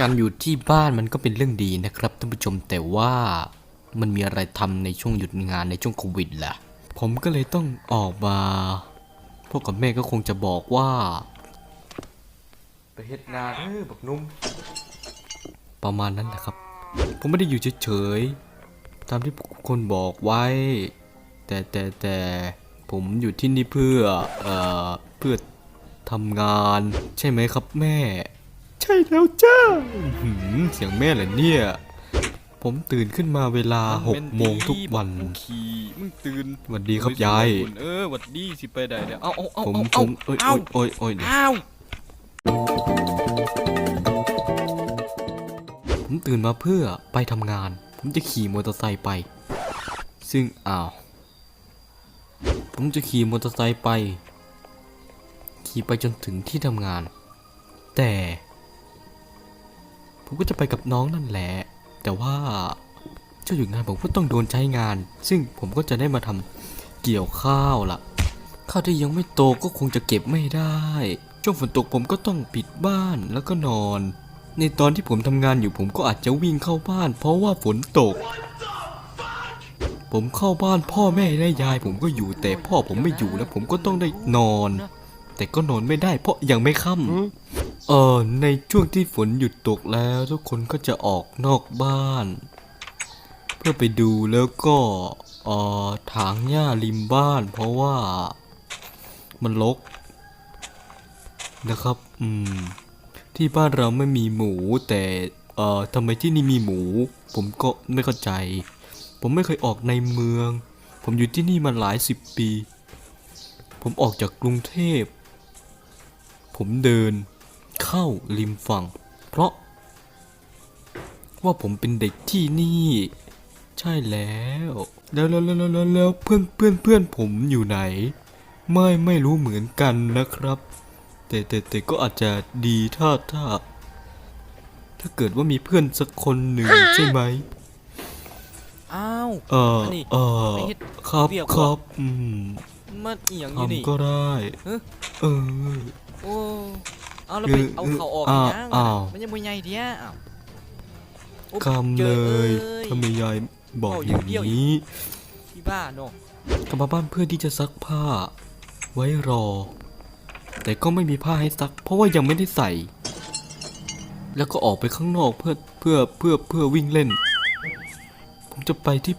การอยู่ที่บ้านมันก็เป็นเรื่องดีนะครับท่านผู้ชมแต่ว่ามันมีอะไรทำในช่วงหยุดงานในช่วงโควิดล่ะ ผมก็เลยต้องออกมาพ่อกับแม่ก็คงจะบอกว่า ไปเฮ็ดนาเด้อบักนุ่มประมาณนั้นแหละครับ ผมไม่ได้อยู่เฉยๆตามที่คนบอกไว้ แต่แต่แต่ผมอยู่ที่นี่เพื่อเอ่อเพื่อทำงานใช่ไหมครับแม่ ใช่แล้วจ้าอื้อหือเสียงแม่เหรอเนี่ย ผมตื่นขึ้นมาเวลาหกโมงทุกวันมึงขี่มึงตื่นสวัสดีครับยาย เออหวัดดีสิไปได้เดี๋ยวเอาเอาเอาผมเอาผมโอ้ยเอาโอ้ยโอ้ยโอ้ยเดี๋ยวเอาผมตื่นมาเพื่อไปทำงาน ผมจะขี่มอเตอร์ไซค์ไป ซึ่งอ้าว ผมจะขี่มอเตอร์ไซค์ไป ขี่ไปจนถึงที่ทำงาน แต่ ผมก็จะไปกับน้องนั่นแหละ แต่ว่าเจ้าหยุดงานผมก็ต้องโดนใช้งาน ซึ่งผมก็จะได้มาทำเกี่ยวข้าวล่ะ ข้าวที่ยังไม่โตก็คงจะเก็บไม่ได้ ช่วงฝนตกผมก็ต้องปิดบ้านแล้วก็นอน ในตอนที่ผมทำงานอยู่ผมก็อาจจะวิ่งเข้าบ้าน เพราะว่าฝนตก ผมเข้าบ้านพ่อแม่และยายผมก็อยู่แต่พ่อผมไม่อยู่แล้วผมก็ต้องได้นอน แต่ก็นอนไม่ได้เพราะยังไม่ค่ำ เออในช่วงที่ฝนหยุดตกแล้วทุกคนก็จะออกนอกบ้าน เพื่อไปดูแล้วก็เออถางหญ้าริมบ้าน เพราะว่ามันรกนะครับ อืม ที่บ้านเราไม่มีหมูแต่เอ่อทำไมที่นี่มีหมู ผมก็ไม่เข้าใจ ผมไม่เคยออกในเมือง ผมอยู่ที่นี่มาหลายสิบปี ผมออกจากกรุงเทพ ผมเดิน เข้าริมฝั่ง เพราะ ว่าผมเป็นเด็กที่นี่ ใช่แล้ว แล้วแล้วแล้วแล้วแล้วเพื่อนเพื่อนเพื่อนผมอยู่ไหน ไม่ไม่รู้เหมือนกันนะครับ แต่แต่แต่ก็อาจจะดีถ้าถ้า ถ้าเกิดว่ามีเพื่อนสักคนหนึ่งใช่ไหมอ้าวเอออันนี้เออไปเฮ็ดครับเวียกบ่ครับอืมมันอีหยังอยู่นี่ทำก็ได้ เอ๊ะเออโอ้ เอาแล้วไปเออเอาเขาออกอ้าวอีหยังอ้าวมันยังบ่ใหญ่เดียวอ้าวโอ้คำจเลอยทำไมยายบอกเอาออย่างย่างเดียวนี้ที่บ้านเนาะกลับมาบ้านเพื่อที่จะซักผ้า ไว้รอ แต่ก็ไม่มีผ้าให้ซัก เพราะว่ายังไม่ได้ใส่ แล้วก็ออกไปข้างนอกเพื่อเพื่อเพื่อเพื่อวิ่งเล่น ผมจะไปที่